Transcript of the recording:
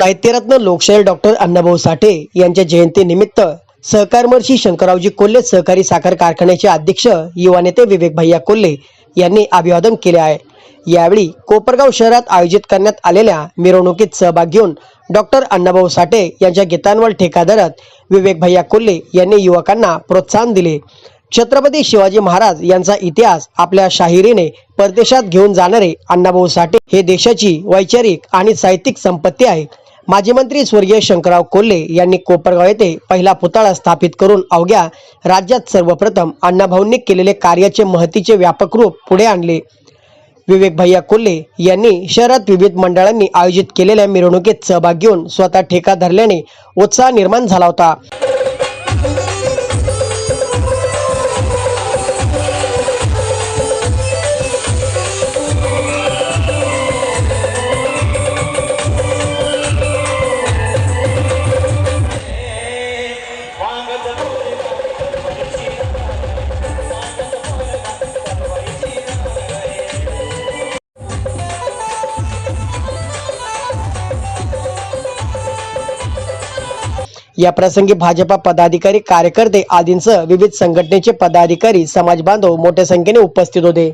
साहित्यरत्न लोकशाहीर डॉक्टर अण्णाभाऊ साठे यांच्या जयंतीनिमित्त सहकारमर्शी शंकररावजी कोल्हे सहकारी साखर कारखान्याचे अध्यक्ष युवा नेते विवेक भैया कोल्हे यांनी अभिवादन केले आहे. यावेळी कोपरगाव शहरात आयोजित करण्यात आलेल्या मिरवणुकीत सहभाग घेऊन डॉक्टर अण्णाभाऊ साठे यांच्या गीतांवर ठेका धरत विवेक भैया कोल्हे यांनी युवकांना प्रोत्साहन दिले. छत्रपती शिवाजी महाराज यांचा इतिहास आपल्या शाहिरीने परदेशात घेऊन जाणारे अण्णाभाऊ साठे हे देशाची वैचारिक आणि साहित्यिक संपत्ती आहे माजी मंत्री स्वर्गीय शंकरराव कोल्हे यांनी कोपरगाव येथे पहिला पुतळा स्थापित करून अवघ्या राज्यात सर्वप्रथम अण्णाभाऊंनी केलेले कार्याचे महतीचे व्यापक रूप पुढे आणले. विवेक भैया कोल्हे यांनी शहरात विविध मंडळांनी आयोजित केलेल्या मिरवणुकीत सहभाग घेऊन स्वतः ठेका धरल्याने उत्साह निर्माण झाला होता. या प्रसंगी भाजपा पदाधिकारी कार्यकर्ते आदींसह विविध संघटनेचे पदाधिकारी समाज बांधव मोठ्या संख्येने उपस्थित होते.